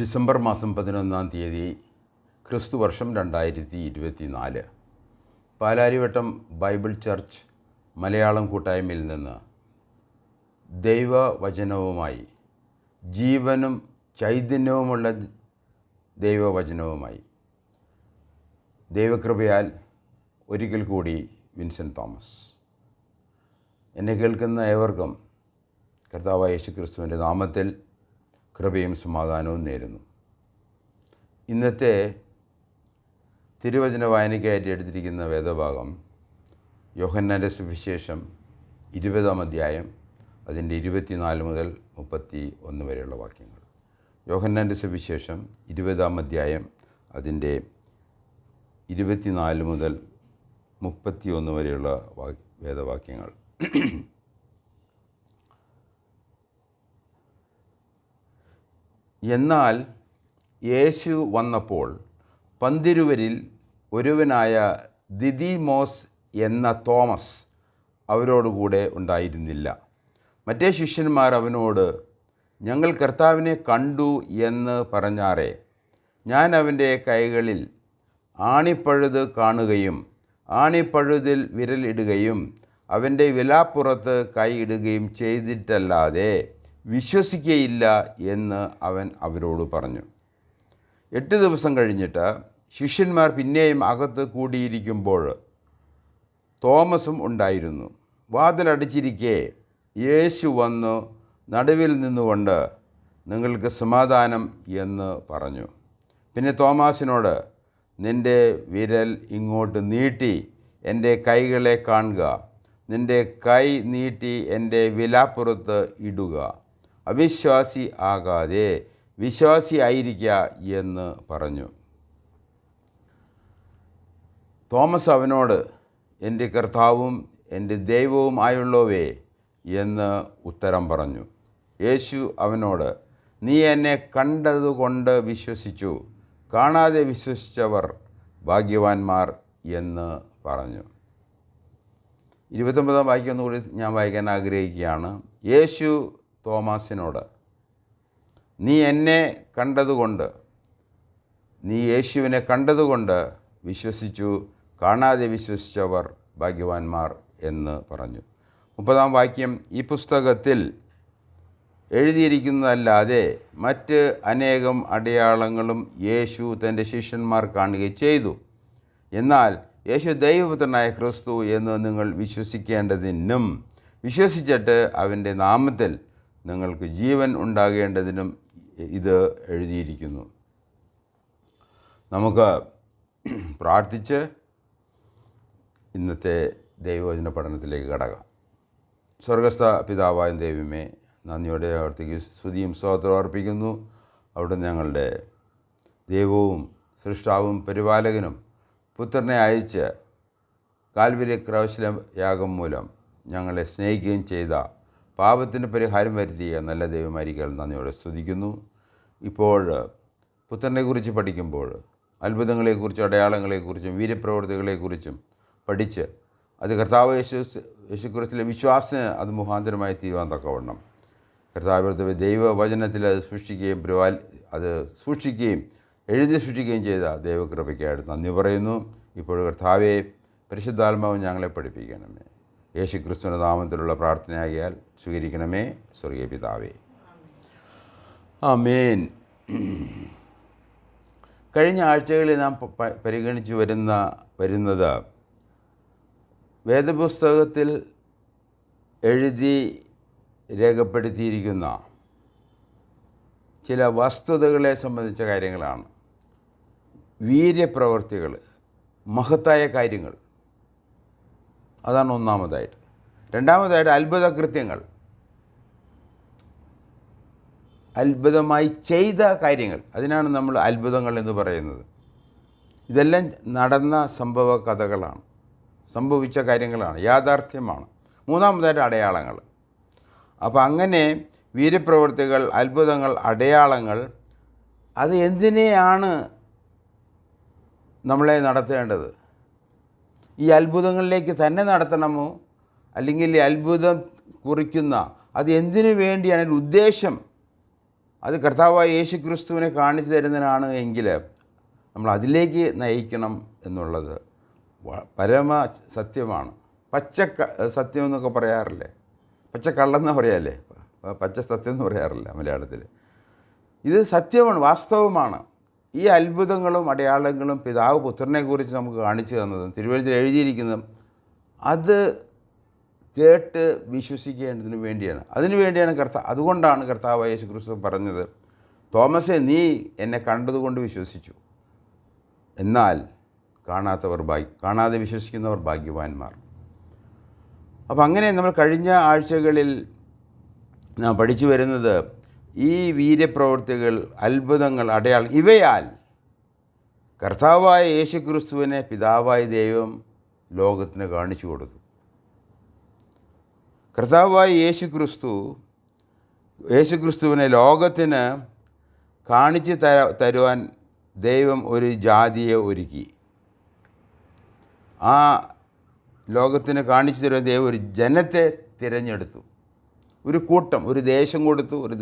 December മാസം പതിനൊന്നാം തീയതി ക്രിസ്തു വർഷം രണ്ടായിരത്തി ഇരുപത്തി നാല് പാലാരിവട്ടം ബൈബിൾ ചർച്ച് മലയാളം കൂട്ടായ്മയിൽ നിന്ന് ദൈവവചനവുമായി ജീവനും ചൈതന്യവുമുള്ള ദൈവവചനവുമായി. ദൈവകൃപയാൽ ഒരിക്കൽ കൂടി വിൻസെന്റ് തോമസ്. എന്നെ കേൾക്കുന്ന ഏവർക്കും കർത്താവ് യേശു ക്രിസ്തുവിന്റെ നാമത്തിൽ കൃപയും സമാധാനവും നേരുന്നു. ഇന്നത്തെ തിരുവചന വായനയ്ക്കായിട്ട് എടുത്തിരിക്കുന്ന വേദഭാഗം യോഹന്നാന്റെ സുവിശേഷം ഇരുപതാം അധ്യായം അതിന്റെ ഇരുപത്തിനാല് മുതൽ മുപ്പത്തി ഒന്ന് വരെയുള്ള വാക്യങ്ങൾ. യോഹന്നാന്റെ സുവിശേഷം ഇരുപതാം അധ്യായം അതിന്റെ ഇരുപത്തിനാല് മുതൽ മുപ്പത്തി ഒന്ന് വരെയുള്ള വേദവാക്യങ്ങൾ. എന്നാൽ യേശു വന്നപ്പോൾ പന്തിരുവരിൽ ഒരുവനായ ദിദിമോസ് എന്ന തോമസ് അവരോടുകൂടെ ഉണ്ടായിരുന്നില്ല. മറ്റേ ശിഷ്യന്മാർ അവനോട് ഞങ്ങൾ കർത്താവിനെ കണ്ടു എന്ന് പറഞ്ഞാറേ ഞാൻ അവന്റെ കൈകളിൽ ആണിപ്പഴുത് കാണുകയും ആണിപ്പഴുതിൽ വിരലിടുകയും അവന്റെ വിലാപ്പുറത്ത് കൈയിടുകയും ചെയ്തിട്ടല്ലാതെ വിശ്വസിക്കയില്ല എന്ന് അവൻ അവരോട് പറഞ്ഞു. എട്ട് ദിവസം കഴിഞ്ഞിട്ട് ശിഷ്യന്മാർ പിന്നെയും അകത്ത് കൂടിയിരിക്കുമ്പോൾ തോമസും ഉണ്ടായിരുന്നു. വാതിലടച്ചിരിക്കെ യേശു വന്ന് നടുവിൽ നിന്നുകൊണ്ട് നിങ്ങൾക്ക് സമാധാനം എന്ന് പറഞ്ഞു. പിന്നെ തോമാസിനോട് നിന്റെ വിരൽ ഇങ്ങോട്ട് നീട്ടി എന്റെ കൈകളെ കാണുക. നിന്റെ കൈ നീട്ടി എന്റെ വിലാപ്പുറത്ത് ഇടുക. അവിശ്വാസി ആകാതെ വിശ്വാസി ആയിരിക്കുക എന്ന് പറഞ്ഞു. തോമസ് അവനോട് എന്റെ കർത്താവും എന്റെ ദൈവവും ആയുള്ളവേ എന്ന് ഉത്തരം പറഞ്ഞു. യേശു അവനോട് നീ എന്നെ കണ്ടതുകൊണ്ട് വിശ്വസിച്ചു. കാണാതെ വിശ്വസിച്ചവർ ഭാഗ്യവാന്മാർ എന്ന് പറഞ്ഞു. ഇരുപത്തൊമ്പതാം വാക്യം ഒന്നുകൂടി ഞാൻ വായിക്കാൻ ആഗ്രഹിക്കുകയാണ്. യേശു തോമാസിനോട് നീ എന്നെ കണ്ടതുകൊണ്ട് നീ യേശുവിനെ കണ്ടതുകൊണ്ട് വിശ്വസിച്ചു കാണാതെ വിശ്വസിച്ചവർ ഭാഗ്യവാന്മാർ എന്ന് പറഞ്ഞു. മുപ്പതാം വാക്യം ഈ പുസ്തകത്തിൽ എഴുതിയിരിക്കുന്നതല്ലാതെ മറ്റ് അനേകം അടയാളങ്ങളും യേശു തന്റെ ശിഷ്യന്മാർ കാണുകയും ചെയ്തു. എന്നാൽ യേശു ദൈവപുത്രനായ ക്രിസ്തു എന്ന് നിങ്ങൾ വിശ്വസിക്കേണ്ടതിനും വിശ്വസിച്ചിട്ട് അവന്റെ നാമത്തിൽ നിങ്ങൾക്ക് ജീവൻ ഉണ്ടാകേണ്ടതിനും ഇത് എഴുതിയിരിക്കുന്നു. നമുക്ക് പ്രാർത്ഥിച്ച് ഇന്നത്തെ ദൈവവചന പഠനത്തിലേക്ക് കടക്കാം. സ്വർഗസ്ഥ പിതാവായ ദൈവമേ നന്ദിയോടെ അവിടത്തേക്ക് സ്തുതിയും സ്തോത്രം അർപ്പിക്കുന്നു. അവിടെ ഞങ്ങളുടെ ദൈവവും സൃഷ്ടാവും പരിപാലകനും പുത്രനെ അയച്ച് കാൽവരി ക്രൗശല യാഗം മൂലം ഞങ്ങളെ സ്നേഹിക്കുകയും ചെയ്ത പാപത്തിന് പരിഹാരം വരുത്തിയ നല്ല ദൈവമായിരിക്കാൻ നന്ദിയോടെ സ്തുതിക്കുന്നു. ഇപ്പോൾ പുത്രനെക്കുറിച്ച് പഠിക്കുമ്പോൾ അത്ഭുതങ്ങളെക്കുറിച്ചും അടയാളങ്ങളെക്കുറിച്ചും വീരപ്രവർത്തികളെക്കുറിച്ചും പഠിച്ച് അത് കർത്താവ് യേശു യേശുക്രിസ്തിലെ വിശ്വാസത്തിന് അത് മുഖാന്തരമായി തീരുവാൻ തക്കവണ്ണം. കർത്താവ് ദൈവവചനത്തിൽ അത് സൂക്ഷിക്കുകയും പ്രിവാൽ അത് സൂക്ഷിക്കുകയും എഴുതി സൂക്ഷിക്കുകയും ചെയ്ത ദൈവകൃപയ്ക്കായിട്ട് നന്ദി പറയുന്നു. ഇപ്പോൾ കർത്താവെ പരിശുദ്ധാത്മാവ് ഞങ്ങളെ പഠിപ്പിക്കണമേ. യേശു ക്രിസ്തുവിന്റെ നാമത്തിലുള്ള പ്രാർത്ഥനയാകിയാൽ സ്വീകരിക്കണമേ. സ്വർഗീയ പിതാവേ. ആ മേൻ കഴിഞ്ഞ ആഴ്ചകളിൽ നാം പരിഗണിച്ച് വരുന്ന വരുന്നത് വേദപുസ്തകത്തിൽ എഴുതി രേഖപ്പെടുത്തിയിരിക്കുന്ന ചില വസ്തുതകളെ സംബന്ധിച്ച കാര്യങ്ങളാണ്. വീര്യപ്രവർത്തികൾ മഹത്തായ കാര്യങ്ങൾ അതാണ് ഒന്നാമതായിട്ട്. രണ്ടാമതായിട്ട് അത്ഭുത കൃത്യങ്ങൾ. അത്ഭുതമായി ചെയ്ത കാര്യങ്ങൾ. അതിനാണ് നമ്മൾ അത്ഭുതങ്ങൾ എന്ന് പറയുന്നത്. ഇതെല്ലാം നടന്ന സംഭവ കഥകളാണ്. സംഭവിച്ച കാര്യങ്ങളാണ്. യാഥാർത്ഥ്യമാണ്. മൂന്നാമതായിട്ട് അടയാളങ്ങൾ. അപ്പോൾ അങ്ങനെ വീരപ്രവൃത്തികൾ അത്ഭുതങ്ങൾ അടയാളങ്ങൾ അത് എന്തിനെയാണ് നമ്മളെ നടത്തേണ്ടത്? ഈ അത്ഭുതങ്ങളിലേക്ക് തന്നെ നടത്തണമോ? അല്ലെങ്കിൽ ഈ അത്ഭുതം കുറിക്കുന്ന അത് എന്തിനു വേണ്ടിയാണ്? ഒരു ഉദ്ദേശം. അത് കർത്താവായ യേശു ക്രിസ്തുവിനെ കാണിച്ചു തരുന്നതിനാണ് എങ്കിൽ നമ്മൾ അതിലേക്ക് നയിക്കണം എന്നുള്ളത് പരമ സത്യമാണ്. പച്ച സത്യം എന്നൊക്കെ പറയാറില്ലേ? പച്ച കള്ളെന്ന് പറയാല്ലേ? പച്ച സത്യം എന്ന് പറയാറില്ല മലയാളത്തിൽ? ഇത് സത്യമാണ് വാസ്തവമാണ്. ഈ അത്ഭുതങ്ങളും അടയാളങ്ങളും പിതാവ് പുത്രനെക്കുറിച്ച് നമുക്ക് കാണിച്ചു തന്നതും തിരുവനന്തപുരത്തിൽ എഴുതിയിരിക്കുന്നതും അത് കേട്ട് വിശ്വസിക്കേണ്ടതിന് വേണ്ടിയാണ്. അതിനു വേണ്ടിയാണ് കർത്താ അതുകൊണ്ടാണ് കർത്താവ് യേശു ക്രിസ്തു പറഞ്ഞത് തോമസെ നീ എന്നെ കണ്ടതുകൊണ്ട് വിശ്വസിച്ചു. എന്നാൽ കാണാത്തവർ ഭാഗ്യ കാണാതെ വിശ്വസിക്കുന്നവർ ഭാഗ്യവാന്മാർ. അപ്പോൾ അങ്ങനെ നമ്മൾ കഴിഞ്ഞ ആഴ്ചകളിൽ നാം പഠിച്ചു വരുന്നത് ഈ വീര്യപ്രവൃത്തികൾ അത്ഭുതങ്ങൾ അടയാളം ഇവയാൽ കർത്താവായ യേശു ക്രിസ്തുവിനെ പിതാവായ ദൈവം ലോകത്തിന് കാണിച്ചു കൊടുത്തു. കർത്താവായ യേശു ക്രിസ്തു യേശു ക്രിസ്തുവിനെ ലോകത്തിന് കാണിച്ചു തര തരുവാൻ ദൈവം ഒരു ജാതിയെ ഒരുക്കി. ആ ലോകത്തിന് കാണിച്ചു തരുവാൻ ദൈവം ഒരു ജനത്തെ തിരഞ്ഞെടുത്തു. ഒരു കൂട്ടം ഒരു ദേശം കൊടുത്തു ഒരു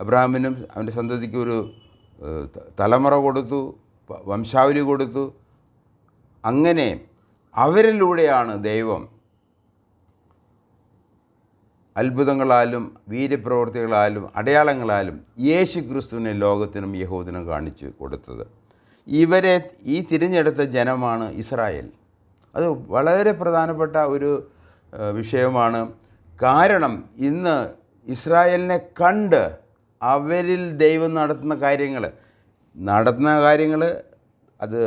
അബ്രാഹ്മിനും അവന്റെ സന്തതിക്ക് ഒരു തലമുറ കൊടുത്തു വംശാവലി കൊടുത്തു. അങ്ങനെ അവരിലൂടെയാണ് ദൈവം അത്ഭുതങ്ങളാലും വീര്യപ്രവർത്തികളാലും അടയാളങ്ങളാലും യേശു ക്രിസ്തുവിനെ ലോകത്തിനും യഹൂദിനും കാണിച്ചു കൊടുത്തത്. ഇവരെ ഈ തിരഞ്ഞെടുത്ത ജനമാണ് ഇസ്രായേൽ. അത് വളരെ പ്രധാനപ്പെട്ട ഒരു വിഷയമാണ്. കാരണം ഇന്ന് ഇസ്രായേലിനെ കണ്ട് അവരിൽ ദൈവം നടത്തുന്ന കാര്യങ്ങൾ നടത്തുന്ന കാര്യങ്ങൾ അത്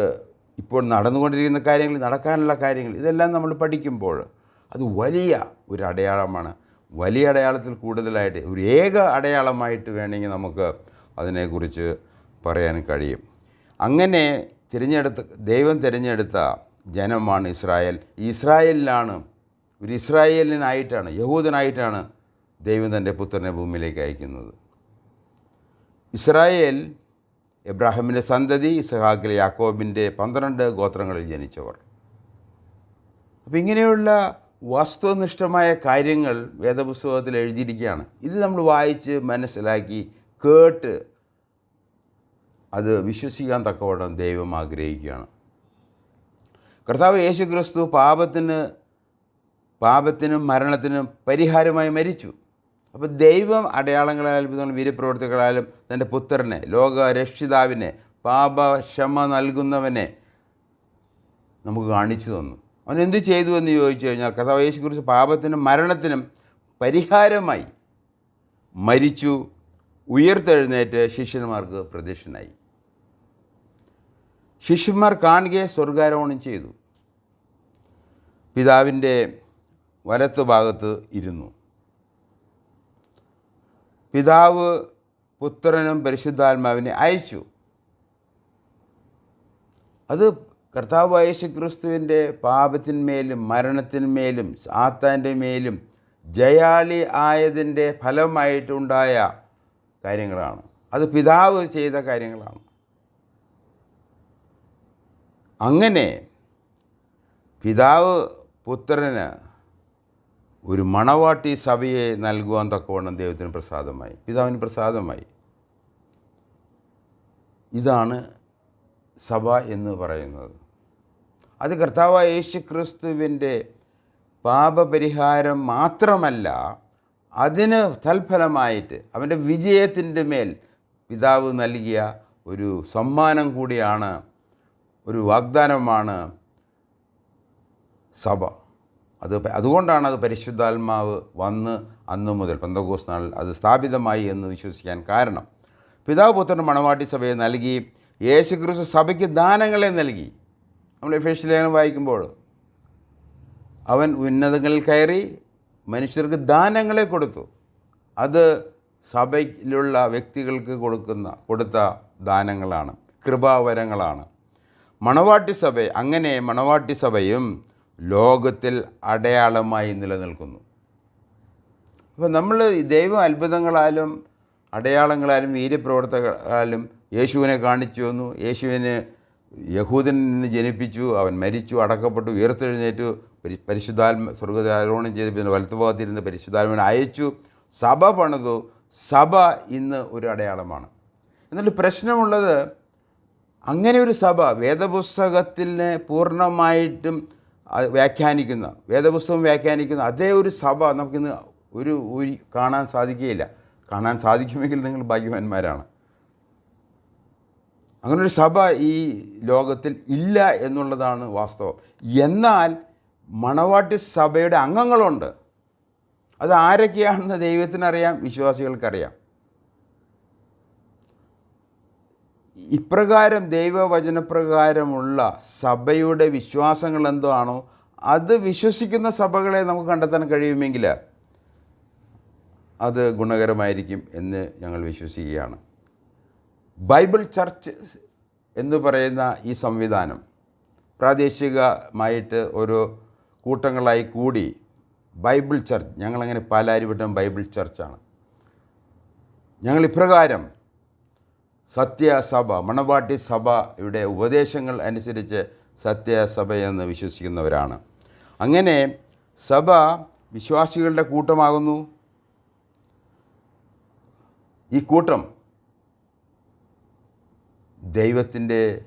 ഇപ്പോൾ നടന്നുകൊണ്ടിരിക്കുന്ന കാര്യങ്ങൾ നടക്കാനുള്ള കാര്യങ്ങൾ ഇതെല്ലാം നമ്മൾ പഠിക്കുമ്പോൾ അത് വലിയ ഒരു അടയാളമാണ്. വലിയ അടയാളത്തിൽ കൂടുതലായിട്ട് ഒരു ഏക അടയാളമായിട്ട് വേണമെങ്കിൽ നമുക്ക് അതിനെക്കുറിച്ച് പറയാൻ കഴിയും. അങ്ങനെ തിരഞ്ഞെടുത്ത ദൈവം തിരഞ്ഞെടുത്ത ജനമാണ് ഇസ്രായേൽ. ഇസ്രായേലിലാണ് ഒരു ഇസ്രായേലിനായിട്ടാണ് യഹൂദനായിട്ടാണ് ദൈവം തന്റെ പുത്രനെ ഭൂമിയിലേക്ക് അയക്കുന്നത്. ഇസ്രായേൽ എബ്രാഹിമിന്റെ സന്തതി ഇസഹാക്കിലെ യാക്കോബിന്റെ പന്ത്രണ്ട് ഗോത്രങ്ങളിൽ ജനിച്ചവർ. അപ്പോൾ ഇങ്ങനെയുള്ള വസ്തുനിഷ്ഠമായ കാര്യങ്ങൾ വേദപുസ്തകത്തിൽ എഴുതിയിരിക്കുകയാണ്. ഇത് നമ്മൾ വായിച്ച് മനസ്സിലാക്കി കേട്ട് അത് വിശ്വസിക്കാൻ തക്കവണ്ണം ദൈവം ആഗ്രഹിക്കുകയാണ്. കർത്താവ് യേശു ക്രിസ്തു പാപത്തിന് പാപത്തിനും മരണത്തിനും പരിഹാരമായി മരിച്ചു. അപ്പോൾ ദൈവം അടയാളങ്ങളാലും അത്ഭുതങ്ങളും വീരപ്രവർത്തികളാലും തന്റെ പുത്രനെ ലോക രക്ഷിതാവിനെ പാപക്ഷമ നൽകുന്നവനെ നമുക്ക് കാണിച്ചു തന്നു. അവൻ എന്ത് ചെയ്തു എന്ന് ചോദിച്ചു കഴിഞ്ഞാൽ കഥാവ് പാപത്തിനും മരണത്തിനും പരിഹാരമായി മരിച്ചു. ഉയർത്തെഴുന്നേറ്റ് ശിഷ്യന്മാർക്ക് പ്രദക്ഷിണായി ശിഷ്യന്മാർ കാണുകയെ സ്വർഗാരോഹണം ചെയ്തു. പിതാവിന്റെ വലത്ത് ഭാഗത്ത് ഇരുന്നു. പിതാവ് പുത്രനും പരിശുദ്ധാത്മാവിനെ അയച്ചു. അത് കർത്താവ് യേശു ക്രിസ്തുവിന്റെ പാപത്തിന്മേലും മരണത്തിന്മേലും സാത്താന്റെ മേലും ജയാളി ആയതിന്റെ ഫലമായിട്ടുണ്ടായ കാര്യങ്ങളാണ്. അത് പിതാവ് ചെയ്ത കാര്യങ്ങളാണ്. അങ്ങനെ പിതാവ് പുത്രന് ഒരു മണവാട്ടി സഭയെ നൽകുവാൻ തക്കവണ്ണം ദൈവത്തിന് പ്രസാദമായി. പിതാവിന് പ്രസാദമായി. ഇതാണ് സഭ എന്ന് പറയുന്നത്. അത് കർത്താവായ യേശു ക്രിസ്തുവിന്റെ പാപപരിഹാരം മാത്രമല്ല അതിന് തൽഫലമായിട്ട് അവന്റെ വിജയത്തിന്റെ മേൽ പിതാവ് നൽകിയ ഒരു സമ്മാനം കൂടിയാണ് ഒരു വാഗ്ദാനമാണ് സഭ. അത് അതുകൊണ്ടാണ് അത് പരിശുദ്ധാത്മാവ് വന്ന് അന്നു മുതൽ പന്തകോസ് നാളിൽ അത് സ്ഥാപിതമായി എന്ന് വിശ്വസിക്കാൻ കാരണം. പിതാവ് പുത്രൻ മണവാട്ടി സഭയെ നൽകി യേശു ക്രിസ്തു സഭയ്ക്ക് ദാനങ്ങളെ നൽകി. നമ്മൾ എഫേഷ്യ ലേഖനം വായിക്കുമ്പോൾ അവൻ ഉന്നതങ്ങളിൽ കയറി മനുഷ്യർക്ക് ദാനങ്ങളെ കൊടുത്തു. അത് സഭയിലുള്ള വ്യക്തികൾക്ക് കൊടുക്കുന്ന കൊടുത്ത ദാനങ്ങളാണ് കൃപാവരങ്ങളാണ്. മണവാട്ടി സഭ അങ്ങനെ മണവാട്ടി സഭയും ലോകത്തിൽ അടയാളമായി നിലനിൽക്കുന്നു. അപ്പോൾ നമ്മൾ ദൈവം അത്ഭുതങ്ങളാലും അടയാളങ്ങളാലും വീര്യപ്രവർത്തകളാലും യേശുവിനെ കാണിച്ചു വന്നു യേശുവിനെ യഹൂദനിൽ നിന്ന് ജനിപ്പിച്ചു. അവൻ മരിച്ചു അടക്കപ്പെട്ടു ഉയർത്തെഴുന്നേറ്റു പരി പരിശുദ്ധാത്മ സ്വർഗാരോഹണം ചെയ്ത് പിന്നെ വലത്തുഭാഗത്തിരുന്ന് പരിശുദ്ധാത്മനെ അയച്ചു. സഭ പണിതു. സഭ ഇന്ന് ഒരു അടയാളമാണ്. എന്നാൽ പ്രശ്നമുള്ളത് അങ്ങനെ ഒരു സഭ വേദപുസ്തകത്തിനെ പൂർണമായിട്ടും വ്യാഖ്യാനിക്കുന്ന വേദപുസ്തകം വ്യാഖ്യാനിക്കുന്ന അതേ ഒരു സഭ നമുക്കിന്ന് ഒരു ഒരു കാണാൻ സാധിക്കുകയില്ല. കാണാൻ സാധിക്കുമെങ്കിൽ നിങ്ങൾ ഭാഗ്യവാന്മാരാണ്. അങ്ങനൊരു സഭ ഈ ലോകത്തിൽ ഇല്ല എന്നുള്ളതാണ് വാസ്തവം. എന്നാൽ മണവാട്ടി സഭയുടെ അംഗങ്ങളുണ്ട്. അത് ആരൊക്കെയാണെന്ന് ദൈവത്തിനറിയാം വിശ്വാസികൾക്കറിയാം. ഇപ്രകാരം ദൈവവചനപ്രകാരമുള്ള സഭയുടെ വിശ്വാസങ്ങൾ എന്താണോ അത് വിശ്വസിക്കുന്ന സഭകളെ നമുക്ക് കണ്ടെത്താൻ കഴിയുമെങ്കിൽ അത് ഗുണകരമായിരിക്കും എന്ന് ഞങ്ങൾ വിശ്വസിക്കുകയാണ്. ബൈബിൾ ചർച്ച് എന്ന് പറയുന്ന ഈ സംവിധാനം പ്രാദേശികമായിട്ട് ഒരു കൂട്ടങ്ങളായി കൂടി ബൈബിൾ ചർച്ച് ഞങ്ങളങ്ങനെ പാലാരിവട്ടം ബൈബിൾ ചർച്ചാണ്. ഞങ്ങൾ ഇപ്രകാരം സത്യസഭ മണവാട്ടി ഇവിടെ ഉപദേശങ്ങൾ അനുസരിച്ച് സത്യസഭയെന്ന് വിശ്വസിക്കുന്നവരാണ്. അങ്ങനെ സഭ വിശ്വാസികളുടെ കൂട്ടമാകുന്നു. ഈ കൂട്ടം ദൈവത്തിന്റെ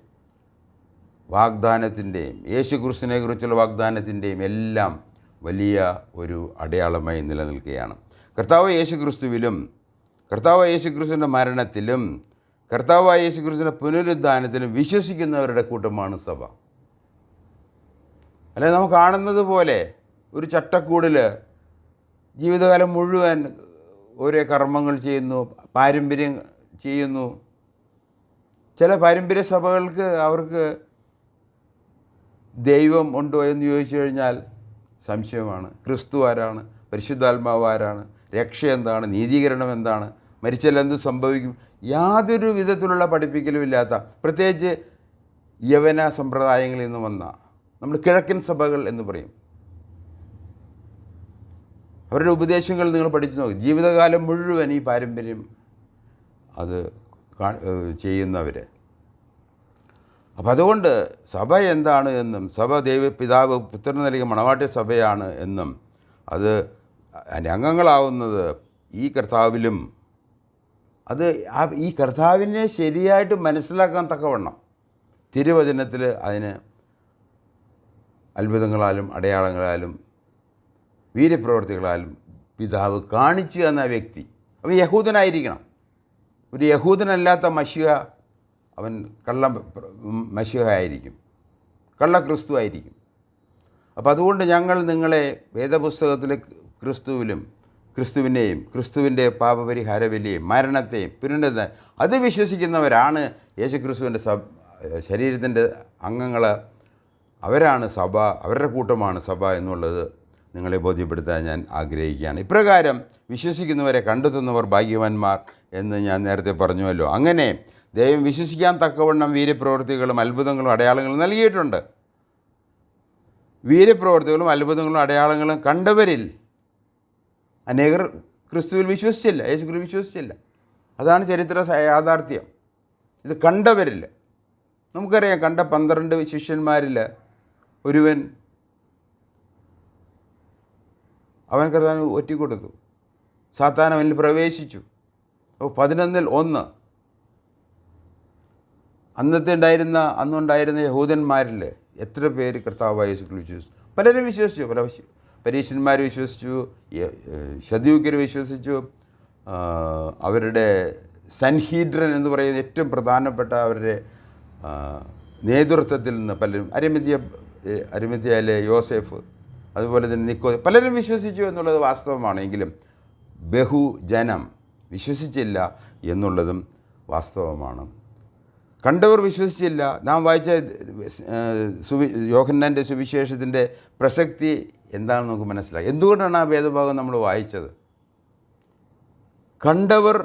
വാഗ്ദാനത്തിന്റെയും യേശു കുറിച്ചുള്ള വാഗ്ദാനത്തിന്റെയും എല്ലാം വലിയ ഒരു അടയാളമായി നിലനിൽക്കുകയാണ്. കർത്താവ് യേശുക്രിസ്തുവിലും കർത്താവ് യേശു ക്രിസ്തുവിന്റെ മരണത്തിലും കർത്താവായ യേശു ക്രിസ്തുവിന്റെ പുനരുദ്ധാനത്തിലും വിശ്വസിക്കുന്നവരുടെ കൂട്ടമാണ് സഭ. അല്ലെ നമ്മൾ കാണുന്നത് പോലെ ഒരു ചട്ടക്കൂടിൽ ജീവിതകാലം മുഴുവൻ ഓരോ കർമ്മങ്ങൾ ചെയ്യുന്നു പാരമ്പര്യം ചെയ്യുന്നു. ചില പാരമ്പര്യ സഭകൾക്ക് അവർക്ക് ദൈവം ഉണ്ടോ എന്ന് ചോദിച്ചു കഴിഞ്ഞാൽ സംശയമാണ്. ക്രിസ്തു ആരാണ്? പരിശുദ്ധാത്മാവ് ആരാണ്? രക്ഷ എന്താണ്? നീതീകരണം എന്താണ്? മരിച്ചാൽ എന്ത് സംഭവിക്കും? യാതൊരു വിധത്തിലുള്ള പഠിപ്പിക്കലും ഇല്ലാത്ത പ്രത്യേകിച്ച് യവന സമ്പ്രദായങ്ങളിൽ നിന്ന് വന്ന നമ്മൾ കിഴക്കൻ സഭകൾ എന്ന് പറയും. അവരുടെ ഉപദേശങ്ങൾ നിങ്ങൾ പഠിച്ചു നോക്കും. ജീവിതകാലം മുഴുവൻ ഈ പാരമ്പര്യം അത് ചെയ്യുന്നവർ അപ്പം അതുകൊണ്ട് സഭ എന്താണ് എന്നും സഭ ദൈവ പിതാവ് പുത്രൻ നൽകിയ മണവാട്ടി സഭയാണ് എന്നും അത് അംഗങ്ങളാവുന്നത് ഈ കർത്താവിലും അത് ആ ഈ കർത്താവിനെ ശരിയായിട്ട് മനസ്സിലാക്കാൻ തക്കവണ്ണം തിരുവചനത്തിൽ അതിന് അത്ഭുതങ്ങളാലും അടയാളങ്ങളാലും വീര്യപ്രവർത്തികളാലും പിതാവ് കാണിച്ചു തന്ന വ്യക്തി. അവൻ യഹൂദനായിരിക്കണം. ഒരു യഹൂദനല്ലാത്ത മഷിക അവൻ കള്ള മഷിക ആയിരിക്കും കള്ള ക്രിസ്തു ആയിരിക്കും അപ്പോൾ അതുകൊണ്ട് ഞങ്ങൾ നിങ്ങളെ വേദപുസ്തകത്തിലെ ക്രിസ്തുവിലും ക്രിസ്തുവിനെയും ക്രിസ്തുവിന്റെ പാപപരിഹാര ബലിയെയും മരണത്തെയും പുരുണ്ടത് അത് വിശ്വസിക്കുന്നവരാണ് യേശുക്രിസ്തുവിന്റെ സ ശരീരത്തിന്റെ അംഗങ്ങൾ. അവരാണ് സഭ അവരുടെ കൂട്ടമാണ് സഭ എന്നുള്ളത് നിങ്ങളെ ബോധ്യപ്പെടുത്താൻ ഞാൻ ആഗ്രഹിക്കുകയാണ്. ഇപ്രകാരം വിശ്വസിക്കുന്നവരെ കണ്ടെത്തുന്നവർ ഭാഗ്യവാന്മാർ എന്ന് ഞാൻ നേരത്തെ പറഞ്ഞുവല്ലോ. അങ്ങനെ ദൈവം വിശ്വസിക്കാൻ തക്കവണ്ണം വീര്യപ്രവൃത്തികളും അത്ഭുതങ്ങളും അടയാളങ്ങളും നൽകിയിട്ടുണ്ട്. വീര്യപ്രവൃത്തികളും അത്ഭുതങ്ങളും അടയാളങ്ങളും കണ്ടവരിൽ അനേകർ ക്രിസ്തുവിൽ വിശ്വസിച്ചില്ല യേശു ക്രിസ്തു വിശ്വസിച്ചില്ല. അതാണ് ചരിത്ര യാഥാർത്ഥ്യം. ഇത് കണ്ടവരിൽ. നമുക്കറിയാം കണ്ട പന്ത്രണ്ട് ശിഷ്യന്മാരിൽ ഒരുവൻ അവൻ കർത്താൻ ഒറ്റിക്കൊടുത്തു. സാത്താൻ അവനിൽ പ്രവേശിച്ചു. അപ്പോൾ പതിനൊന്നിൽ ഒന്ന്. അന്നത്തെ ഉണ്ടായിരുന്ന അന്നുണ്ടായിരുന്ന യഹൂദന്മാരിൽ എത്ര പേര് കർത്താവായ യേശുക്കൾ വിശ്വസിച്ചു? പലരും വിശ്വസിച്ചു പല പരീശന്മാർ വിശ്വസിച്ചു ശതിയുക്കർ വിശ്വസിച്ചു. അവരുടെ സൻഹീഡ്രൻ എന്ന് പറയുന്ന ഏറ്റവും പ്രധാനപ്പെട്ട അവരുടെ നേതൃത്വത്തിൽ നിന്ന് പലരും അരിമിതിയ അരിമത്യയിലെ യോസെഫ് അതുപോലെ തന്നെ നിക്കോ പലരും വിശ്വസിച്ചു എന്നുള്ളത് വാസ്തവമാണെങ്കിലും ബഹുജനം വിശ്വസിച്ചില്ല എന്നുള്ളതും വാസ്തവമാണ്. കണ്ടവർ വിശ്വസിച്ചില്ല. നാം വായിച്ച സുവി യോഹന്നാന്റെ സുവിശേഷത്തിന്റെ പ്രസക്തി എന്താണെന്ന് നമുക്ക് മനസ്സിലായി? എന്തുകൊണ്ടാണ് ആ വേദഭാഗം നമ്മൾ വായിച്ചത്? കണ്ടവർ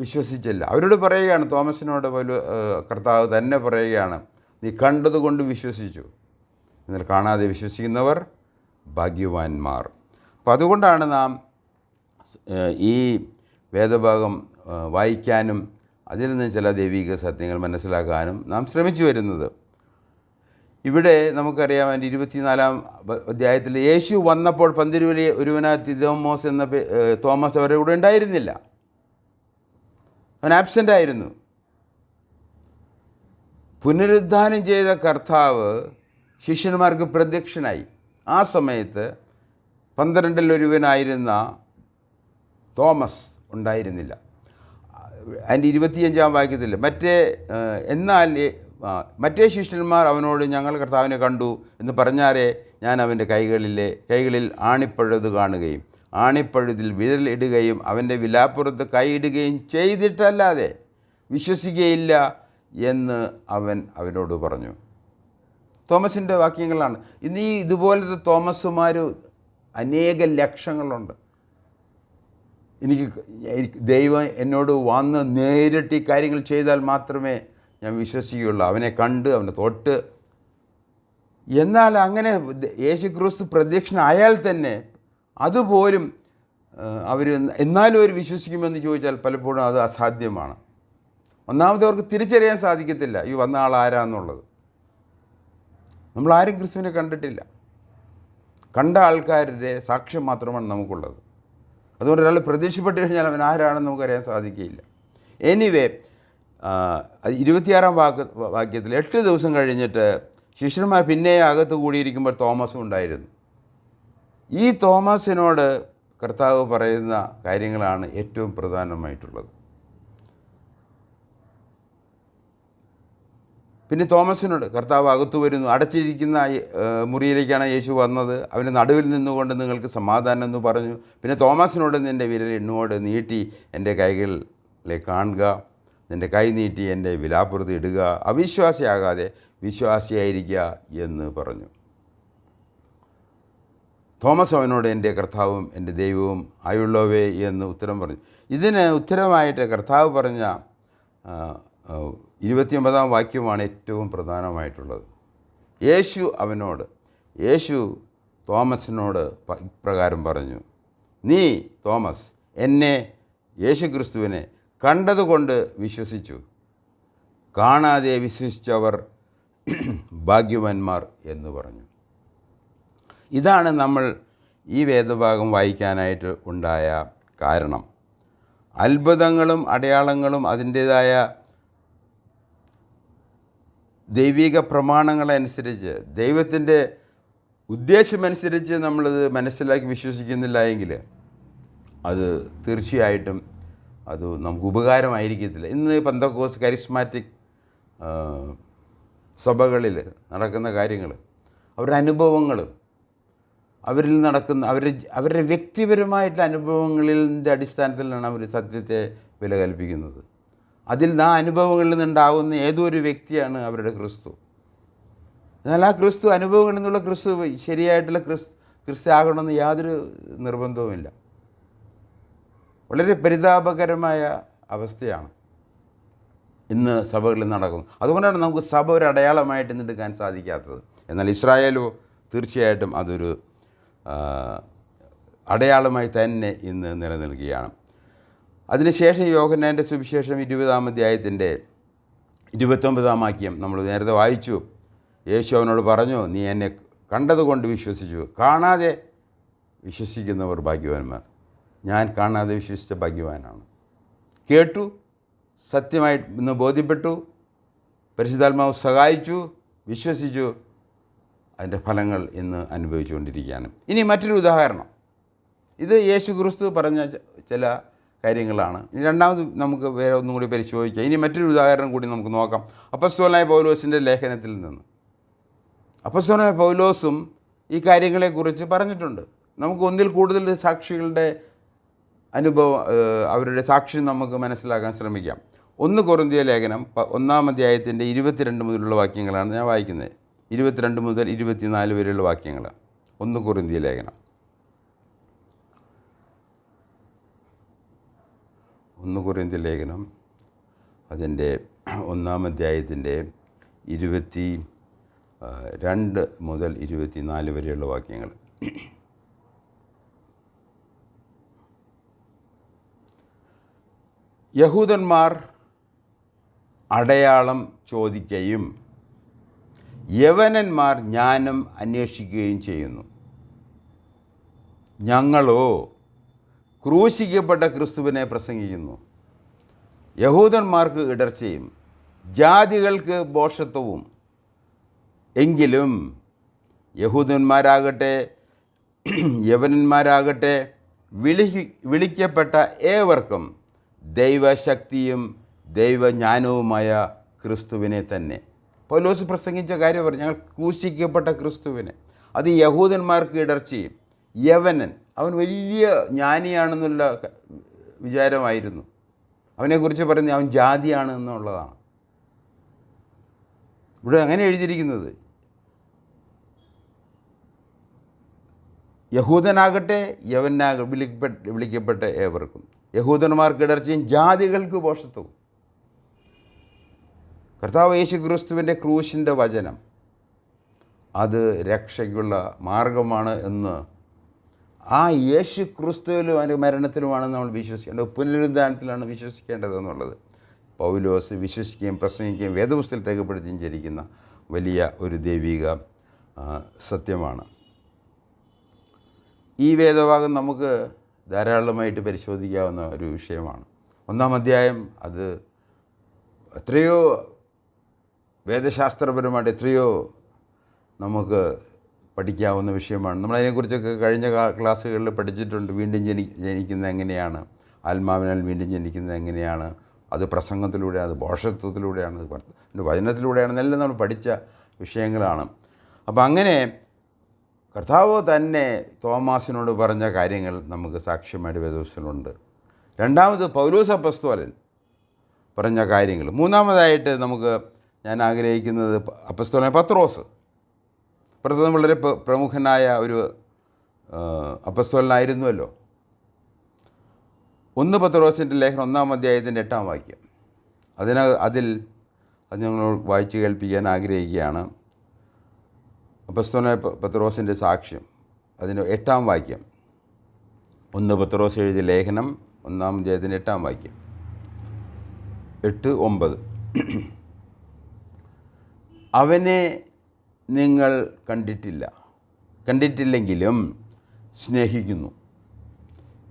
വിശ്വസിച്ചില്ല. അവരോട് പറയുകയാണ് തോമസിനോട് പോലും കർത്താവ് തന്നെ പറയുകയാണ് നീ കണ്ടതുകൊണ്ട് വിശ്വസിച്ചു. എന്നാൽ കാണാതെ വിശ്വസിക്കുന്നവർ ഭാഗ്യവാന്മാർ. അപ്പം അതുകൊണ്ടാണ് നാം ഈ വേദഭാഗം വായിക്കാനും അതിൽ നിന്ന് ചില ദൈവിക സത്യങ്ങൾ മനസ്സിലാക്കാനും നാം ശ്രമിച്ചു വരുന്നത്. ഇവിടെ നമുക്കറിയാം അതിന്റെ ഇരുപത്തിനാലാം അധ്യായത്തിൽ യേശു വന്നപ്പോൾ പന്തിരുവലി ഒരുവനാ തിതോമോസ് എന്ന തോമസ് അവരുടെ കൂടെ ഉണ്ടായിരുന്നില്ല. അവൻ ആബ്സെന്റ് ആയിരുന്നു. പുനരുദ്ധാനം ചെയ്ത കർത്താവ് ശിഷ്യന്മാർക്ക് പ്രത്യക്ഷനായി. ആ സമയത്ത് പന്ത്രണ്ടിൽ ഒരുവനായിരുന്ന തോമസ് ഉണ്ടായിരുന്നില്ല. അതിന്റെ ഇരുപത്തിയഞ്ചാം വാക്യത്തിൽ മറ്റേ എന്നാൽ മറ്റേ ശിഷ്യന്മാർ അവനോട് ഞങ്ങൾ കർത്താവിനെ കണ്ടു എന്ന് പറഞ്ഞാലേ ഞാൻ അവന്റെ കൈകളിലെ കൈകളിൽ ആണിപ്പഴുത് കാണുകയും ആണിപ്പഴുതിൽ വിരൽ ഇടുകയും അവന്റെ വിലാപ്പുറത്ത് കൈയിടുകയും ചെയ്തിട്ടല്ലാതെ വിശ്വസിക്കുകയില്ല എന്ന് അവൻ അവനോട് പറഞ്ഞു. തോമസിന്റെ വാക്യങ്ങളാണ് ഇന്ന് ഈ ഇതുപോലത്തെ തോമസുമാർ അനേക ലക്ഷങ്ങളുണ്ട്. എനിക്ക് എനിക്ക് ദൈവം എന്നോട് വന്ന് നേരിട്ട് ഈ കാര്യങ്ങൾ ചെയ്താൽ മാത്രമേ ഞാൻ വിശ്വസിക്കുകയുള്ളൂ. അവനെ കണ്ട് അവനെ തൊട്ട്. എന്നാൽ അങ്ങനെ യേശു ക്രിസ്തു പ്രത്യക്ഷനായാൽ തന്നെ അതുപോലും അവർ എന്നാലും അവർ വിശ്വസിക്കുമെന്ന് ചോദിച്ചാൽ പലപ്പോഴും അത് അസാധ്യമാണ്. ഒന്നാമത് അവർക്ക് തിരിച്ചറിയാൻ സാധിക്കത്തില്ല ഈ വന്ന ആൾ ആരാന്നുള്ളത്. നമ്മൾ ആരും ക്രിസ്തുവിനെ കണ്ടിട്ടില്ല. കണ്ട ആൾക്കാരുടെ സാക്ഷ്യം മാത്രമാണ് നമുക്കുള്ളത്. അതുകൊണ്ട് ഒരാൾ പ്രതീക്ഷപ്പെട്ട് കഴിഞ്ഞാൽ അവൻ ആരാണെന്ന് നമുക്കറിയാൻ സാധിക്കുകയില്ല. എനിവേ ഇരുപത്തിയാറാം വാക്ക് വാക്യത്തിൽ എട്ട് ദിവസം കഴിഞ്ഞിട്ട് ശിഷ്യന്മാർ പിന്നെ അകത്ത് കൂടിയിരിക്കുമ്പോൾ തോമസും ഉണ്ടായിരുന്നു. ഈ തോമസിനോട് കർത്താവ് പറയുന്ന കാര്യങ്ങളാണ് ഏറ്റവും പ്രധാനമായിട്ടുള്ളത്. പിന്നെ തോമസിനോട് കർത്താവ് അകത്തു വരുന്നു അടച്ചിരിക്കുന്ന മുറിയിലേക്കാണ് യേശു വന്നത്. അവന്റെ നടുവിൽ നിന്നുകൊണ്ട് നിങ്ങൾക്ക് സമാധാനം എന്ന് പറഞ്ഞു. പിന്നെ തോമസിനോട് നിന്റെ വിരൽ എണ്ണോട് നീട്ടി എന്റെ കൈകളിലെ കാണുക നിന്റെ കൈ നീട്ടി എന്റെ വിലാപ്പുറത്ത് ഇടുക അവിശ്വാസിയാകാതെ വിശ്വാസിയായിരിക്കുക എന്ന് പറഞ്ഞു. തോമസ് അവനോട് എന്റെ കർത്താവും എന്റെ ദൈവവും ആയുള്ളവേ എന്ന് ഉത്തരം പറഞ്ഞു. ഇതിന് ഉത്തരമായിട്ട് കർത്താവ് പറഞ്ഞ ഇരുപത്തിയൊമ്പതാം വാക്യമാണ് ഏറ്റവും പ്രധാനമായിട്ടുള്ളത്. യേശു അവനോട് യേശു തോമസിനോട് ഇപ്രകാരം പറഞ്ഞു നീ തോമസ് എന്നെ യേശു ക്രിസ്തുവിനെ കണ്ടതുകൊണ്ട് വിശ്വസിച്ചു. കാണാതെ വിശ്വസിച്ചവർ ഭാഗ്യവാന്മാർ എന്ന് പറഞ്ഞു. ഇതാണ് നമ്മൾ ഈ വേദഭാഗം വായിക്കാനായിട്ട് ഉണ്ടായ കാരണം. അത്ഭുതങ്ങളും അടയാളങ്ങളും അതിന്റേതായ ദൈവിക പ്രമാണങ്ങളനുസരിച്ച് ദൈവത്തിന്റെ ഉദ്ദേശമനുസരിച്ച് നമ്മളിത് മനസ്സിലാക്കി വിശ്വസിക്കുന്നില്ല എങ്കിൽ അത് തീർച്ചയായിട്ടും അത് നമുക്ക് ഉപകാരമായിരിക്കത്തില്ല. ഇന്ന് പന്തക്കോസ് കരിസ്മാറ്റിക് സഭകളിൽ നടക്കുന്ന കാര്യങ്ങൾ അവരുടെ അനുഭവങ്ങൾ അവരിൽ നടക്കുന്ന അവരുടെ അവരുടെ വ്യക്തിപരമായിട്ടുള്ള അനുഭവങ്ങളിന്റെ അടിസ്ഥാനത്തിലാണ് അവർ സത്യത്തെ വില കൽപ്പിക്കുന്നത്. അതിൽ ആ അനുഭവങ്ങളിൽ നിന്നുണ്ടാകുന്ന ഏതോ ഒരു വ്യക്തിയാണ് അവരുടെ ക്രിസ്തു? എന്നാൽ ആ ക്രിസ്തു അനുഭവങ്ങളിൽ നിന്നുള്ള ക്രിസ്തു ശരിയായിട്ടുള്ള ക്രിസ് ക്രിസ്തു ആകണമെന്ന് യാതൊരു നിർബന്ധവുമില്ല. വളരെ പരിതാപകരമായ അവസ്ഥയാണ് ഇന്ന് സഭകളിൽ നടക്കുന്നത്. അതുകൊണ്ടാണ് നമുക്ക് സഭ ഒരു അടയാളമായിട്ട് ഇന്ന് സാധിക്കാത്തത്. എന്നാൽ ഇസ്രായേലോ തീർച്ചയായിട്ടും അതൊരു അടയാളമായി തന്നെ ഇന്ന് നിലനിൽക്കുകയാണ്. അതിനുശേഷം യോഹന്നാന്റെ സുവിശേഷം ഇരുപതാം അധ്യായത്തിന്റെ ഇരുപത്തൊമ്പതാം വാക്യം നമ്മൾ നേരത്തെ വായിച്ചു. യേശു അവനോട് പറഞ്ഞു നീ എന്നെ കണ്ടതുകൊണ്ട് വിശ്വസിച്ചു. കാണാതെ വിശ്വസിക്കുന്നവർ ഭാഗ്യവാന്മാർ. ഞാൻ കാണാതെ വിശ്വസിച്ച ഭാഗ്യവാനാണ്. കേട്ടു സത്യമായി ഇന്ന് ബോധ്യപ്പെട്ടു പരിശുദ്ധാത്മാവ് സഹായിച്ചു വിശ്വസിച്ചു അതിന്റെ ഫലങ്ങൾ ഇന്ന് അനുഭവിച്ചുകൊണ്ടിരിക്കുകയാണ്. ഇനി മറ്റൊരു ഉദാഹരണം. ഇത് യേശു ക്രിസ്തു പറഞ്ഞ ചില കാര്യങ്ങളാണ്. ഇനി രണ്ടാമത് നമുക്ക് വേറെ ഒന്നും കൂടി പരിശോധിക്കാം. ഇനി മറ്റൊരു ഉദാഹരണം കൂടി നമുക്ക് നോക്കാം. അപ്പസ്തോലായ പൗലോസിന്റെ ലേഖനത്തിൽ നിന്ന്. അപ്പസ്തോലായ പൗലോസും ഈ കാര്യങ്ങളെക്കുറിച്ച് പറഞ്ഞിട്ടുണ്ട്. നമുക്ക് ഒന്നിൽ കൂടുതൽ സാക്ഷികളുടെ അനുഭവം അവരുടെ സാക്ഷി നമുക്ക് മനസ്സിലാക്കാൻ ശ്രമിക്കാം. ഒന്ന് കൊറന്തിയ ലേഖനം ഒന്നാം അധ്യായത്തിന്റെ ഇരുപത്തിരണ്ട് മുതലുള്ള വാക്യങ്ങളാണ് ഞാൻ വായിക്കുന്നത്. ഇരുപത്തിരണ്ട് മുതൽ ഇരുപത്തിനാല് വരെയുള്ള വാക്യങ്ങൾ ഒന്ന് കൊറന്തിയ ലേഖനം. ഒന്ന് കൊറിന്തിയ ലേഖനം അതിന്റെ ഒന്നാം അധ്യായത്തിന്റെ ഇരുപത്തി രണ്ട് മുതൽ ഇരുപത്തിനാല് വരെയുള്ള വാക്യങ്ങൾ. യഹൂദന്മാർ അടയാളം ചോദിക്കുകയും യവനന്മാർ ജ്ഞാനം അന്വേഷിക്കുകയും ചെയ്യുന്നു. ഞങ്ങളോ ക്രൂശിക്കപ്പെട്ട ക്രിസ്തുവിനെ പ്രസംഗിക്കുന്നു. യഹൂദന്മാർക്ക് ഇടർച്ചയും ജാതികൾക്ക് ബോഷത്വവും. എങ്കിലും യഹൂദന്മാരാകട്ടെ യവനന്മാരാകട്ടെ വിളി വിളിക്കപ്പെട്ട ഏവർക്കും ദൈവശക്തിയും ദൈവജ്ഞാനവുമായ ക്രിസ്തുവിനെ തന്നെ. പൗലോസ് പ്രസംഗിച്ച കാര്യം പറഞ്ഞു ഞങ്ങൾ ക്രൂശിക്കപ്പെട്ട ക്രിസ്തുവിനെ. അത് യഹൂദന്മാർക്ക് ഇടർച്ചയും യവനൻ അവൻ വലിയ ജ്ഞാനിയാണെന്നുള്ള വിചാരമായിരുന്നു. അവനെക്കുറിച്ച് പറയുന്നത് അവൻ ജാതിയാണ് എന്നുള്ളതാണ്. ഇവിടെ അങ്ങനെ എഴുതിയിരിക്കുന്നത്. യഹൂദനാകട്ടെ യവനാക വിളിക്കപ്പെട്ട വിളിക്കപ്പെട്ട ഏവർക്കും. യഹൂദന്മാർക്ക് ഇടർച്ചയും ജാതികൾക്ക് പോഷത്വവും. കർത്താവ് യേശു ക്രിസ്തുവിന്റെ ക്രൂശിന്റെ വചനം. അത് രക്ഷയ്ക്കുള്ള മാർഗമാണ് എന്ന് ആ യേശു ക്രിസ്തുവിലും അതിന്റെ മരണത്തിലുമാണ് നമ്മൾ വിശ്വസിക്കേണ്ടത്. പുനരുദ്ധാനത്തിലാണ് വിശ്വസിക്കേണ്ടത് എന്നുള്ളത്. പൗലോസ് വിശ്വസിക്കുകയും പ്രസംഗിക്കുകയും വേദപുസ്തകത്തിൽ രേഖപ്പെടുത്തുകയും ചിരിക്കുന്ന വലിയ ഒരു ദൈവിക സത്യമാണ്. ഈ വേദഭാഗം നമുക്ക് ധാരാളമായിട്ട് പരിശോധിക്കാവുന്ന ഒരു വിഷയമാണ്. ഒന്നാം അധ്യായം അത് എത്രയോ വേദശാസ്ത്രപരമായിട്ട് എത്രയോ നമുക്ക് പഠിക്കാവുന്ന വിഷയമാണ്. നമ്മളതിനെക്കുറിച്ചൊക്കെ കഴിഞ്ഞ ക്ലാസ്സുകളിൽ പഠിച്ചിട്ടുണ്ട്. വീണ്ടും ജനി ജനിക്കുന്നത് എങ്ങനെയാണ്? ആത്മാവിനാൽ വീണ്ടും ജനിക്കുന്നത് എങ്ങനെയാണ്? അത് പ്രസംഗത്തിലൂടെയാണ് അത് ബോഷത്വത്തിലൂടെയാണ് അത് വചനത്തിലൂടെയാണെന്നെല്ലാം നമ്മൾ പഠിച്ച വിഷയങ്ങളാണ്. അപ്പോൾ അങ്ങനെ കർത്താവ് തന്നെ തോമാസിനോട് പറഞ്ഞ കാര്യങ്ങൾ നമുക്ക് സാക്ഷ്യമായിട്ട് വേദോസിലുണ്ട് രണ്ടാമത് പൗലോസ് അപ്പസ്തോലൻ പറഞ്ഞ കാര്യങ്ങൾ. മൂന്നാമതായിട്ട് നമുക്ക് ഞാൻ ആഗ്രഹിക്കുന്നത് അപ്പസ്തോലൻ പത്രോസ്. പത്രോസ് വളരെ പ്രമുഖനായ ഒരു അപ്പസ്തോലനായിരുന്നുവല്ലോ. ഒന്ന് പത്രോസിന്റെ ലേഖനം ഒന്നാം അധ്യായത്തിന്റെ എട്ടാം വാക്യം. അതിന അതിൽ അത് ഞങ്ങൾ വായിച്ച് കേൾപ്പിക്കാൻ ആഗ്രഹിക്കുകയാണ്. അപ്പസ്തോല പത്രോസിന്റെ സാക്ഷ്യം. അതിന്റെ എട്ടാം വാക്യം. ഒന്ന് പത്രോസ് എഴുതിയ ലേഖനം ഒന്നാം ജയത്തിന്റെ എട്ടാം വാക്യം. എട്ട് ഒമ്പത്. അവനെ നിങ്ങൾ കണ്ടിട്ടില്ല. കണ്ടിട്ടില്ലെങ്കിലും സ്നേഹിക്കുന്നു.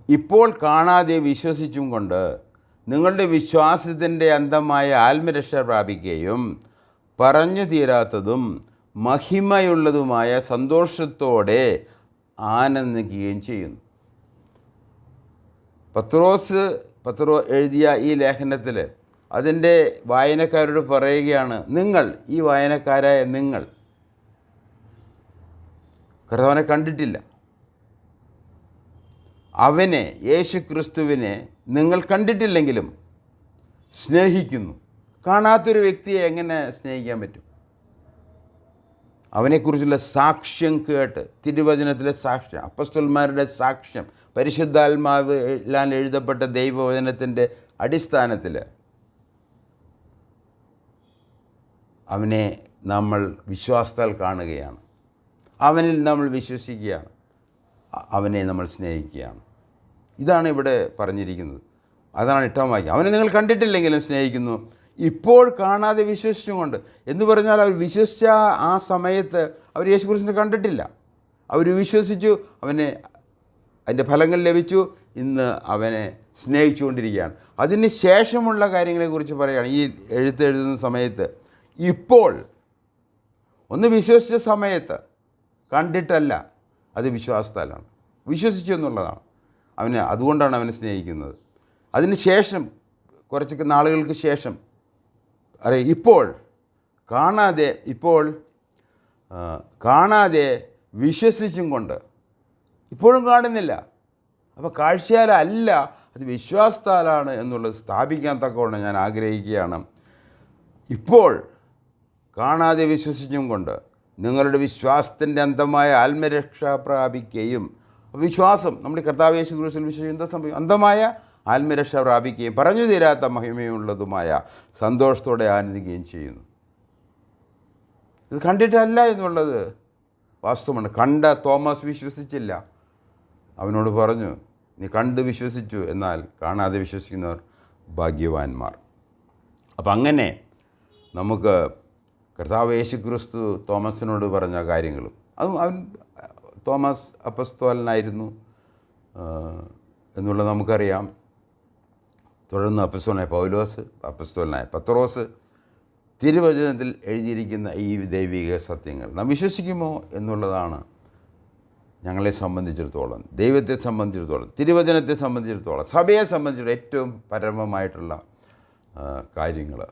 ഇപ്പോൾ കാണാതെ വിശ്വസിച്ചും കൊണ്ട് നിങ്ങളുടെ വിശ്വാസത്തിന്റെ അന്തമായ ആത്മരക്ഷ പ്രാപിക്കുകയും പറഞ്ഞു തീരാത്തതും മഹിമയുള്ളതുമായ സന്തോഷത്തോടെ ആനന്ദിക്കുകയും ചെയ്യുന്നു. പത്രോസ് പത്രോ എഴുതിയ ഈ ലേഖനത്തിൽ അതിന്റെ വായനക്കാരോട് പറയുകയാണ് നിങ്ങൾ ഈ വായനക്കാരായ നിങ്ങൾ കർത്താവിനെ കണ്ടിട്ടില്ല. അവനെ യേശു ക്രിസ്തുവിനെ നിങ്ങൾ കണ്ടിട്ടില്ലെങ്കിലും സ്നേഹിക്കുന്നു. കാണാത്തൊരു വ്യക്തിയെ എങ്ങനെ സ്നേഹിക്കാൻ പറ്റും? അവനെക്കുറിച്ചുള്ള സാക്ഷ്യം കേട്ട് തിരുവചനത്തിലെ സാക്ഷ്യം അപ്പസ്തോന്മാരുടെ സാക്ഷ്യം പരിശുദ്ധാത്മാവിലാൽ എഴുതപ്പെട്ട ദൈവവചനത്തിന്റെ അടിസ്ഥാനത്തിൽ അവനെ നമ്മൾ വിശ്വാസത്താൽ കാണുകയാണ്. അവനിൽ നമ്മൾ വിശ്വസിക്കുകയാണ്. അവനെ നമ്മൾ സ്നേഹിക്കുകയാണ്. ഇതാണ് ഇവിടെ പറഞ്ഞിരിക്കുന്നത്. അതാണ് വാക്യം അവനെ നിങ്ങൾ കണ്ടിട്ടില്ലെങ്കിലും സ്നേഹിക്കുന്നു. ഇപ്പോൾ കാണാതെ വിശ്വസിച്ചുകൊണ്ട്. എന്ന് പറഞ്ഞാൽ അവർ വിശ്വസിച്ച ആ സമയത്ത് അവർ യേശുക്രിസ്തുവിനെ കണ്ടിട്ടില്ല. അവർ വിശ്വസിച്ചു അവനെ അതിന്റെ ഫലങ്ങൾ ലഭിച്ചു ഇന്ന് അവനെ സ്നേഹിച്ചുകൊണ്ടിരിക്കുകയാണ്. അതിന് ശേഷമുള്ള കാര്യങ്ങളെക്കുറിച്ച് പറയുകയാണ് ഈ എഴുത്ത് എഴുതുന്ന സമയത്ത്. ഇപ്പോൾ ഒന്ന് വിശ്വസിച്ച സമയത്ത് കണ്ടിട്ടല്ല അത് വിശ്വാസത്താലാണ്. വിശ്വസിച്ചു എന്നുള്ളതാണ്. അവനെ അതുകൊണ്ടാണ് അവനെ സ്നേഹിക്കുന്നത്. അതിന് ശേഷം കുറച്ചൊക്കെ നാളുകൾക്ക് ശേഷം അറിയാം ഇപ്പോൾ കാണാതെ ഇപ്പോൾ കാണാതെ വിശ്വസിച്ചും കൊണ്ട് ഇപ്പോഴും കാണുന്നില്ല. അപ്പോൾ കാഴ്ചയാലല്ല അത് വിശ്വാസത്താലാണ് എന്നുള്ളത് സ്ഥാപിക്കാൻ തക്കവണ്ണം ഞാൻ ആഗ്രഹിക്കുകയാണ്. ഇപ്പോൾ കാണാതെ വിശ്വസിച്ചും കൊണ്ട് നിങ്ങളുടെ വിശ്വാസത്തിന്റെ അന്തമായ ആത്മരക്ഷ പ്രാപിക്കുകയും വിശ്വാസം നമ്മുടെ കർത്താവേശു ക്രിസ്തുവിൽ വിശ്വസിക്കുന്ന സംഭവിക്കും അന്തമായ ആത്മരക്ഷ പ്രാപിക്കുകയും പറഞ്ഞു തീരാത്ത മഹിമയുള്ളതുമായ സന്തോഷത്തോടെ ആനന്ദിക്കുകയും ചെയ്യുന്നു. ഇത് കണ്ടിട്ടല്ല എന്നുള്ളത് വാസ്തവമാണ്. കണ്ട തോമസ് വിശ്വസിച്ചില്ല. അവനോട് പറഞ്ഞു നീ കണ്ട് വിശ്വസിച്ചു എന്നാൽ കാണാതെ വിശ്വസിക്കുന്നവർ ഭാഗ്യവാന്മാർ. അപ്പം അങ്ങനെ നമുക്ക് കർത്താവ് യേശു ക്രിസ്തു തോമസിനോട് പറഞ്ഞ കാര്യങ്ങളും അതും അവൻ തോമസ് അപ്പസ്തോലനായിരുന്നു എന്നുള്ളത് നമുക്കറിയാം. തുടർന്ന് അപ്പസ്തോനായ പൗലോസ് അപ്പസ്തോലനായ പത്രോസ് തിരുവചനത്തിൽ എഴുതിയിരിക്കുന്ന ഈ ദൈവിക സത്യങ്ങൾ നാം വിശ്വസിക്കുമോ എന്നുള്ളതാണ് ഞങ്ങളെ സംബന്ധിച്ചിടത്തോളം ദൈവത്തെ സംബന്ധിച്ചിടത്തോളം തിരുവചനത്തെ സംബന്ധിച്ചിടത്തോളം സഭയെ സംബന്ധിച്ചിടത്തോളം ഏറ്റവും പരമമായിട്ടുള്ള കാര്യങ്ങൾ.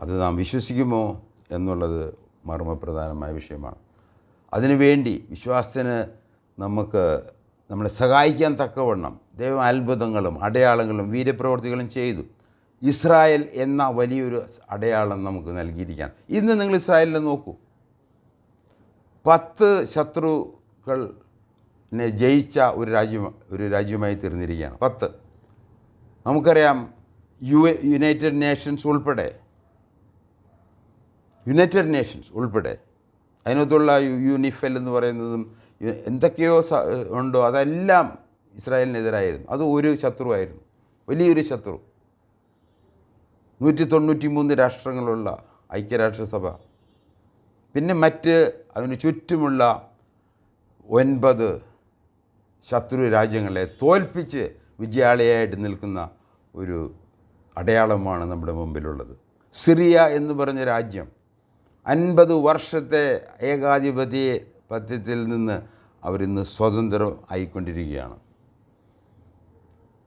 അത് നാം വിശ്വസിക്കുമോ എന്നുള്ളത് മർമ്മപ്രധാനമായ വിഷയമാണ്. അതിനുവേണ്ടി വിശ്വാസത്തിന് നമുക്ക് നമ്മളെ സഹായിക്കാൻ തക്കവണ്ണം ദൈവം അത്ഭുതങ്ങളും അടയാളങ്ങളും വീര്യപ്രവർത്തികളും ചെയ്തു. ഇസ്രായേൽ എന്ന വലിയൊരു അടയാളം നമുക്ക് നൽകിയിരിക്കുകയാണ്. ഇന്ന് നിങ്ങൾ ഇസ്രായേലിനെ നോക്കൂ. പത്ത് ശത്രുക്കളിനെ ജയിച്ച ഒരു രാജ്യം ഒരു രാജ്യമായി തീർന്നിരിക്കുകയാണ്. പത്ത്. നമുക്കറിയാം യു യുണൈറ്റഡ് നേഷൻസ് ഉൾപ്പെടെ യുണൈറ്റഡ് നേഷൻസ് ഉൾപ്പെടെ അതിനകത്തുള്ള യൂണിഫെൽ എന്ന് പറയുന്നതും എന്തൊക്കെയോ ഉണ്ടോ? അതെല്ലാം ഇസ്രായേലിനെതിരായിരുന്നു. അത് ഒരു ശത്രുവായിരുന്നു. വലിയൊരു ശത്രു. നൂറ്റി തൊണ്ണൂറ്റി മൂന്ന് രാഷ്ട്രങ്ങളുള്ള ഐക്യരാഷ്ട്രസഭ. പിന്നെ മറ്റ് അതിന് ചുറ്റുമുള്ള ഒൻപത് ശത്രു രാജ്യങ്ങളെ തോൽപ്പിച്ച് വിജയാളിയായിട്ട് നിൽക്കുന്ന ഒരു അടയാളമാണ് നമ്മുടെ മുമ്പിലുള്ളത്. സിറിയ എന്ന് പറഞ്ഞ രാജ്യം അൻപത് വർഷത്തെ ഏകാധിപതി പത്യത്തിൽ നിന്ന് അവരിന്ന് സ്വതന്ത്രം ആയിക്കൊണ്ടിരിക്കുകയാണ്.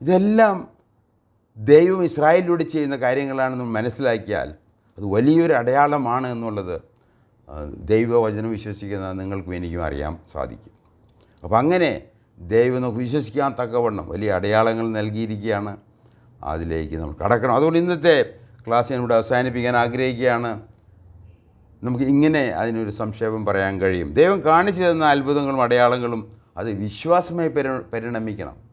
ഇതെല്ലാം ദൈവം ഇസ്രായേലിലൂടെ ചെയ്യുന്ന കാര്യങ്ങളാണെന്ന് മനസ്സിലാക്കിയാൽ അത് വലിയൊരു അടയാളമാണ് എന്നുള്ളത് ദൈവവചനം വിശ്വസിക്കുന്ന നിങ്ങൾക്കും എനിക്കും അറിയാൻ സാധിക്കും. അപ്പോൾ അങ്ങനെ ദൈവം നമുക്ക് വിശ്വസിക്കാൻ തക്കവണ്ണം വലിയ അടയാളങ്ങൾ നൽകിയിരിക്കുകയാണ്. അതിലേക്ക് നമ്മൾ കടക്കണം. അതുകൊണ്ട് ഇന്നത്തെ ക്ലാസ് ഞാനിവിടെ അവസാനിപ്പിക്കാൻ ആഗ്രഹിക്കുകയാണ്. നമുക്ക് ഇങ്ങനെ അതിനൊരു സംക്ഷേപം പറയാൻ കഴിയും. ദൈവം കാണിച്ചു തന്ന അത്ഭുതങ്ങളും അടയാളങ്ങളും അത് വിശ്വാസമായി പരി പരിണമിക്കണം.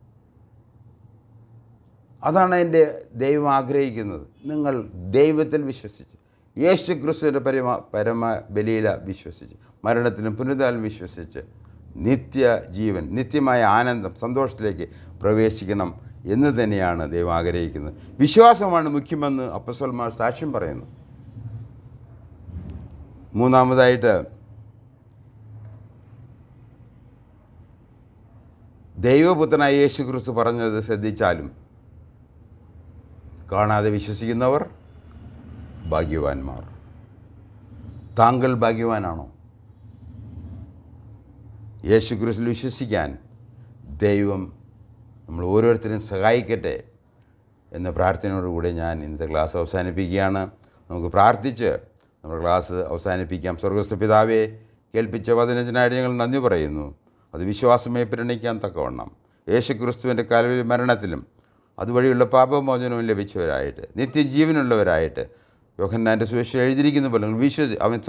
അതാണ് എന്റെ ദൈവം ആഗ്രഹിക്കുന്നത്. നിങ്ങൾ ദൈവത്തിൽ വിശ്വസിച്ച് യേശു ക്രിസ്തുവിന്റെ പരമ പരമ ബലിയില വിശ്വസിച്ച് മരണത്തിനും പുനരുദ്ധാലും വിശ്വസിച്ച് നിത്യ ജീവൻ നിത്യമായ ആനന്ദം സന്തോഷത്തിലേക്ക് പ്രവേശിക്കണം എന്ന് തന്നെയാണ് ദൈവം ആഗ്രഹിക്കുന്നത്. വിശ്വാസമാണ് മുഖ്യമെന്ന് അപ്പസ്വൽമാർ സാക്ഷ്യം പറയുന്നു. മൂന്നാമതായിട്ട് ദൈവപുത്രനായ യേശു ക്രിസ്തു പറഞ്ഞത് ശ്രദ്ധിച്ചാലും കാണാതെ വിശ്വസിക്കുന്നവർ ഭാഗ്യവാന്മാർ. താങ്കൾ ഭാഗ്യവാനാണോ? യേശു ക്രിസ്തു വിശ്വസിക്കാൻ ദൈവം നമ്മൾ ഓരോരുത്തരും സഹായിക്കട്ടെ എന്ന പ്രാർത്ഥനയോടുകൂടി ഞാൻ ഇന്നത്തെ ക്ലാസ് അവസാനിപ്പിക്കുകയാണ്. നമുക്ക് പ്രാർത്ഥിച്ച് നമ്മുടെ ക്ലാസ് അവസാനിപ്പിക്കാം. സ്വർഗസ്ഥ പിതാവെ കേൾപ്പിച്ച പതിനഞ്ചിനായിട്ട് ഞങ്ങൾ നന്ദി പറയുന്നു. അത് വിശ്വാസമായി പരിണയിക്കാൻ തക്കവണ്ണം. യേശു ക്രിസ്തുവിന്റെ കാലവരി മരണത്തിലും അതുവഴിയുള്ള പാപമോചനവും ലഭിച്ചവരായിട്ട് നിത്യജീവനുള്ളവരായിട്ട്. യോഹന്നാന്റെ സുവിശേഷം എഴുതിയിരിക്കുന്ന പോലെ നിങ്ങൾ വിശ്വസി അവൻ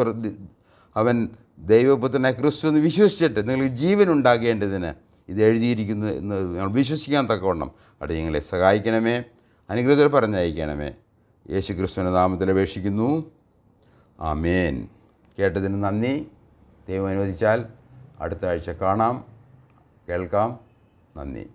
അവൻ ദൈവപുത്രനായ ക്രിസ്തു എന്ന് വിശ്വസിച്ചിട്ട് നിങ്ങൾക്ക് ജീവൻ ഉണ്ടാകേണ്ടതിന് ഇത് എഴുതിയിരിക്കുന്നു എന്ന് ഞങ്ങൾ വിശ്വസിക്കാൻ തക്കവണ്ണം അവിടെ ഞങ്ങളെ സഹായിക്കണമേ. അനുഗ്രഹത്തിൽ പറഞ്ഞയക്കണമേ. യേശു ക്രിസ്തുവിന്റെ നാമത്തിൽ അപേക്ഷിക്കുന്നു. ആമേൻ. കേട്ടതിന് നന്ദി. ദൈവം അനുവദിച്ചാൽ അടുത്ത ആഴ്ച കാണാം. കേൾക്കാം. നന്ദി.